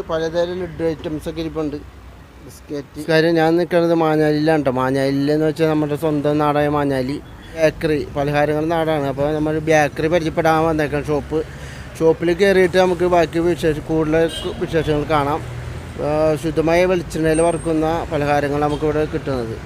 പലതരം ലഡു ഐറ്റംസ് ഒക്കെ ഇരിപ്പുണ്ട്. ബിസ്ക്കറ്റ്. കാര്യം ഞാൻ നിൽക്കുന്നത് മാഞ്ഞാലിയിലാണ് കേട്ടോ മാഞ്ഞാലിയിലെന്ന് വെച്ചാൽ നമ്മുടെ സ്വന്തം നാടായ മാഞ്ഞാലി. ബേക്കറി പലഹാരങ്ങൾ നാടാണ്. അപ്പോൾ നമ്മൾ ബേക്കറി പരിചയപ്പെടാൻ വന്നേക്കാം ഷോപ്പ്. ഷോപ്പിൽ കയറിയിട്ട് നമുക്ക് ബാക്കി വിശേഷ കൂടുതൽ വിശേഷങ്ങൾ കാണാം. ശുദ്ധമായ വെളിച്ചെണ്ണയിൽ വറുക്കുന്ന പലഹാരങ്ങൾ നമുക്കിവിടെ കിട്ടുന്നത്.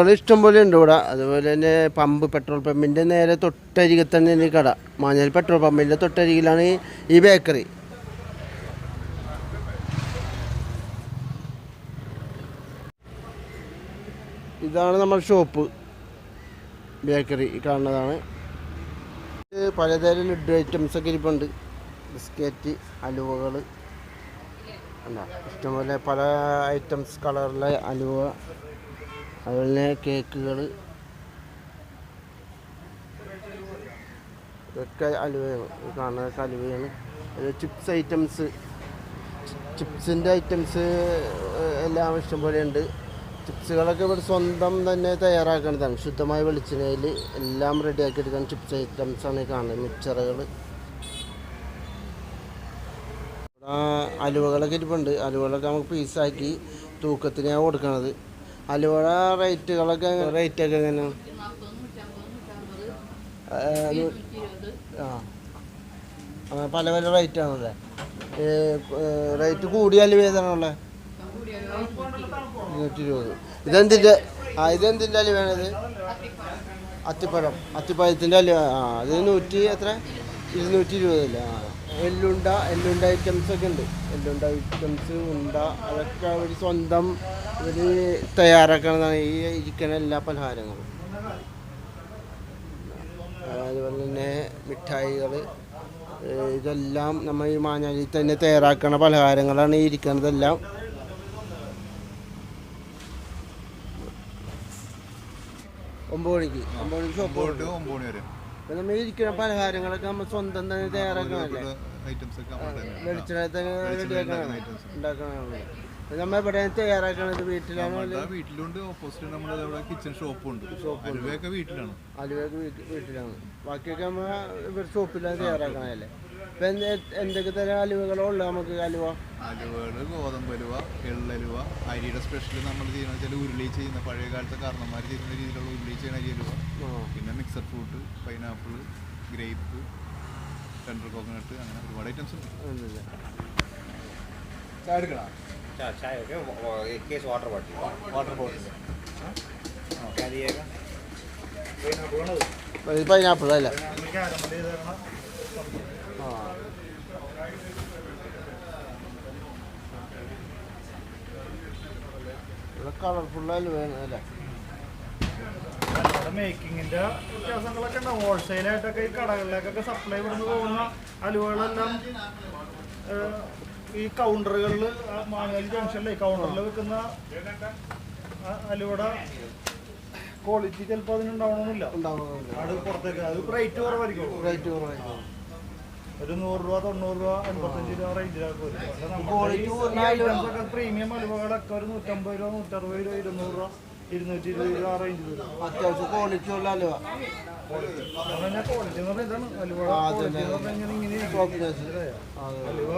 ഉപ്പുകൾ ഇഷ്ടംപോലെ ഉണ്ട് ഇവിടെ. അതുപോലെ തന്നെ പമ്പ് പെട്രോൾ പമ്പിന്റെ നേരെ തൊട്ടരികിൽ തന്നെ ഈ കട. മാഞ്ഞാൽ പെട്രോൾ പമ്പിന്റെ തൊട്ടരികിലാണ് ഈ- ബേക്കറി. ഇതാണ് നമ്മുടെ ഷോപ്പ്. ബേക്കറി കാണുന്നതാണ്. പലതരം ലഡു ഐറ്റംസ് ഒക്കെ ഇരിപ്പുണ്ട്. ബിസ്ക്കറ്റ് അലുവകൾ ഇഷ്ടംപോലെ പല ഐറ്റംസ് കളറിലെ അലുവ. അതുപോലെ തന്നെ കേക്കുകൾ ഇതൊക്കെ അലുവയാണ്. ഈ കാണുന്നതൊക്കെ അലുവയാണ്. ചിപ്സ് ഐറ്റംസ് ചിപ്സിന്റെ ഐറ്റംസ് എല്ലാം ഇഷ്ടംപോലെ ഉണ്ട് ചിപ്സുകളൊക്കെ ഇവിടെ സ്വന്തം തന്നെ തയ്യാറാക്കേണ്ടതാണ് ശുദ്ധമായ വെളിച്ചെണ്ണയിൽ എല്ലാം റെഡിയാക്കി എടുക്കാൻ ചിപ്സ് ഐറ്റംസ് ആണ് കാണുന്നത്. മിക്സറുകൾ അലുവകളൊക്കെ ഇരിപ്പുണ്ട്. അലുവകളൊക്കെ നമുക്ക് പീസാക്കി തൂക്കത്തിനാണ് കൊടുക്കണത്. അലുവ റേറ്റുകളൊക്കെ റേറ്റൊക്കെ എങ്ങനെയാണ് ആ, പല പല റേറ്റ് ആണല്ലേ റേറ്റ് കൂടിയ അലുവ ഏതാണുള്ളത് ഇരുന്നൂറ്റി ഇരുപത് ഇതെന്തിന്റെ ആ ഇതെന്തിന്റെ അലുവയാണിത് അത്തിപ്പഴം. അത്തിപ്പഴത്തിന്റെ അലുവ. ആ അത് നൂറ്റി എത്ര? ഇരുന്നൂറ്റി ഇരുപതല്ലേ ആ. എല്ലുണ്ട എല്ലുണ്ട ഐറ്റംസ് ഒക്കെ ഉണ്ട്. എല്ലുണ്ട ഐറ്റംസ് ഉണ്ട അതൊക്കെ അവർ സ്വന്തം ഇവർ തയ്യാറാക്കണതാണ് ഈ ഇരിക്കുന്ന എല്ലാ പലഹാരങ്ങളും. അതുപോലെ തന്നെ മിഠായികൾ ഇതെല്ലാം നമ്മൾ ഈ മാഞ്ഞാലിൽ തന്നെ തയ്യാറാക്കണ പലഹാരങ്ങളാണ് ഈ ഇരിക്കുന്നതെല്ലാം ഒമ്പത് മണിക്ക് ഒമ്പത് മണിക്ക് ഷോപ്പ് ഒമ്പത് മണി വരെ. അപ്പം നമ്മൾ ഇരിക്കുന്ന പലഹാരങ്ങളൊക്കെ നമ്മൾ സ്വന്തം തന്നെ തയ്യാറാക്കണമല്ലേ നമ്മൾ തന്നെ വെളിച്ചെണ്ണ തന്നെ റെഡിയാക്കണം ഉണ്ടാക്കണമല്ലേ നമ്മൾ എവിടെ തയ്യാറാക്കണത്? വീട്ടിലാണോ വീട്ടിലുണ്ട് ഓപ്പോസിറ്റ് നമ്മൾ കിച്ചൺ അലുവയൊക്കെ വീട്ടിലാണ്. അലുവയൊക്കെ വീട്ടിലാണ്. ബാക്കിയൊക്കെ നമ്മൾ ഇവിടെ ഷോപ്പിലാണ് തയ്യാറാക്കണല്ലേ ഇപ്പം എന്തൊക്കെ തരം അലുവകളോ ഉള്ളത് നമുക്ക് അലുവ? അലുവകൾ ഗോതമ്പലുവ എള്ളലുവ അരിയുടെ സ്പെഷ്യൽ നമ്മൾ ചെയ്യുന്ന വെച്ചാൽ ഉരുളി ചെയ്യുന്ന പഴയ കാലത്തെ കാരണന്മാർ ചെയ്യുന്ന രീതിയിലുള്ള ഉരുളി ചെയ്യുന്ന അരി അലുവ. പിന്നെ mixed fruit pineapple grape tender coconut അങ്ങനെ ഒരുപാട് ഐറ്റംസ് ഉണ്ട്. കേസ് വാട്ടർ വാട്ടർ പൈനാപ്പിൾ അല്ല. അല്ലേ? മേക്കിങ്ങിന്റെ വ്യത്യാസങ്ങളൊക്കെ ഉണ്ടാവും ഹോൾസെയിലായിട്ടൊക്കെ ഈ കടകളിലേക്കൊക്കെ സപ്ലൈ ഇവിടുന്ന് പോകുന്ന അലുവകളെല്ലാം ഈ കൗണ്ടറുകളിൽ മാനുവൽ ജംഗ്ഷനിലെ കൗണ്ടറിൽ വെക്കുന്ന അലുവട ക്വാളിറ്റി ചിലപ്പോൾ അതിനുണ്ടാവണമെന്നില്ല അത് പുറത്തേക്ക് അത് റേറ്റ് കുറവായിരിക്കും. റേറ്റ് കുറവായിരിക്കും. ഒരു നൂറ് രൂപ തൊണ്ണൂറ് രൂപ എൺപത്തഞ്ച് രൂപ റേഞ്ചിലൊക്കെ വരും. പക്ഷെ പ്രീമിയം അലുവകളൊക്കെ ഒരു നൂറ്റമ്പത് രൂപ നൂറ്ററുപത് രൂപ ഇരുന്നൂറ് രൂപ ഇരുന്നൂറ്റി ഇരുപത് രൂപ ആ റേഞ്ചിൽ വരും. അത്യാവശ്യം ക്വാളിറ്റി ഉള്ള അലുവ. എന്ന് പറഞ്ഞാൽ ക്വാളിറ്റി എന്ന് പറഞ്ഞാൽ ഇതാണ് അലുവ. ക്വാളിറ്റി എന്ന് പറഞ്ഞാൽ ഇങ്ങനെ ഇങ്ങനെ ഇരിക്കും. Softness. അതെ. അലുവ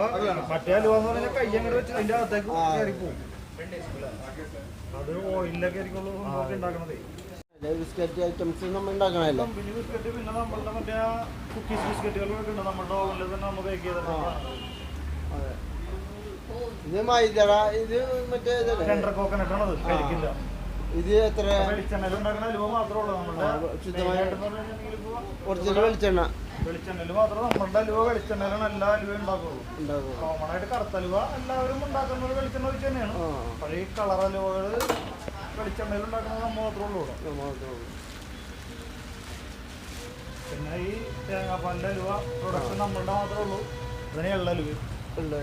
മറ്റേ അലുവ എന്ന് പറഞ്ഞാൽ കൈ അങ്ങനെ വെച്ച് അതിന്റെ അകത്തേക്ക് അത് ഓയിലൊക്കെ ആയിരിക്കും ഉണ്ടാക്കണതേ. ബിസ്ക്കറ്റ് ഐറ്റംസ് നമ്മൾ ഉണ്ടാക്കണമല്ലോ? കമ്പനി ബിസ്ക്കറ്റ് പിന്നെ നമ്മളുടെ മറ്റേ കുക്കീസ് ബിസ്ക്കറ്റുകളൊക്കെ ഉണ്ട് നമ്മുടെ ഓവനിൽ തന്നെ നമ്മൾ ബേക്ക് ചെയ്തിട്ടുണ്ട് അതെ. ഇത് മൈദട ഇത് മറ്റേ ഇതല്ലേ? ടെൻഡർ കോക്കനട്ട് ആണ് അത്. കഴിക്കില്ല ഇത് എത്ര? വെളിച്ചെണ്ണയിൽ ഉണ്ടാക്കുന്ന അലുവ മാത്രമേ ഉള്ളൂ നമ്മുടെ ശുദ്ധമായ- ഒറിജിനൽ വെളിച്ചെണ്ണ. വെളിച്ചെണ്ണയിൽ മാത്രമേ നമ്മളുടെ അലുവ വെളിച്ചെണ്ണയിലാണ് എല്ലാ അലുവയും ഉണ്ടാക്കുള്ളൂ. ഉണ്ടാക്കുക കോമൺ ആയിട്ട് കറുത്തലുവ എല്ലാവരും ഉണ്ടാക്കുന്നത് വെളിച്ചെണ്ണ വെച്ച് തന്നെയാണ് പഴയ കളർ അലുവകൾ വെളിച്ചെണ്ണയിൽ ഉണ്ടാക്കുന്നത് മാത്രമേ ഉള്ളൂ മാത്രമേ ഉള്ളൂ. പിന്നെ ഈ തേങ്ങാപ്പാലിന്റെ അലുവ പ്രൊഡക്ഷൻ നമ്മളുടെ മാത്രമേ ഉള്ളൂ. ഇതിന് എള്ളലുവ അലുവ.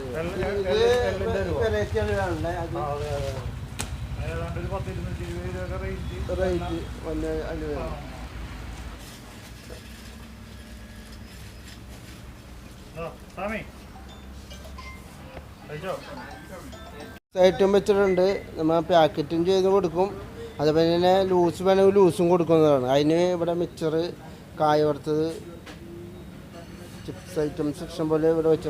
അലുവ. ഏതാണ്ട് ഒരു പത്ത് ഇരുന്നൂറ്റി ഇരുപത് രൂപ റേഞ്ച് റേറ്റ് വന്ന അലുവയാണ് സാമി കഴിച്ചോ? ഐറ്റം വെച്ചിട്ടുണ്ട്. നമ്മൾ പാക്കറ്റും ചെയ്ത് കൊടുക്കും. അതുപോലെ തന്നെ ലൂസ് വേണമെങ്കിൽ ലൂസും കൊടുക്കുന്നതാണ്. അതിന് ഇവിടെ മിക്സർ കായ വറുത്തത് ചിപ്സ് ഐറ്റംസ് ഇഷ്ടം പോലെ ഇവിടെ വെച്ച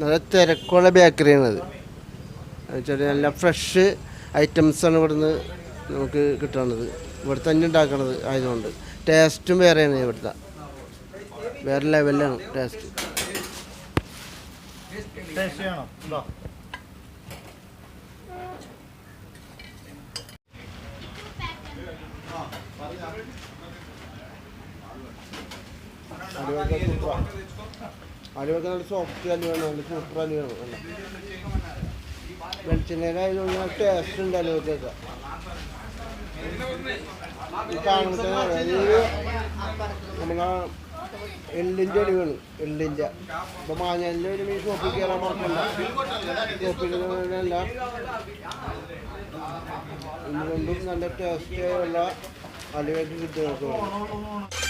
നല്ല തിരക്കുള്ള ബേക്കറിയാണത് എന്നുവെച്ചാൽ നല്ല ഫ്രഷ് ഐറ്റംസാണ് ഇവിടുന്ന് നമുക്ക് കിട്ടുന്നത് ഇവിടെ തന്നെ ഉണ്ടാക്കണത് ആയതുകൊണ്ട്. ടേസ്റ്റും വേറെയാണ് ഇവിടുത്തെ. വേറെ ലെവലിലാണ് ടേസ്റ്റ് അലുവൊക്കെ നല്ല സോഫ്റ്റ് അലുവാണ് നല്ല സൂപ്പർ അലുവാണ് വെളിച്ചെണ്ണയിലായതുകൊണ്ട് ടേസ്റ്റ് ഉണ്ട് അലുവക്കൊക്കെ ഈ കാണുമ്പോൾ തന്നെ അറിയാം. ഇത് നമ്മളെ എള്ളിന്റെ അലുവാണ് എള്ളിന്റെ. അപ്പോൾ മാഞ്ഞാലിന്റെ ഒരു മീൻ ഷോപ്പിൽ കയറാൻ മറക്കണ്ട. ഷോപ്പിൽ ഇതുകൊണ്ടും നല്ല ടേസ്റ്റിയുള്ള അലുവയൊക്കെ കിട്ടും നമുക്ക് ഇവിടെ.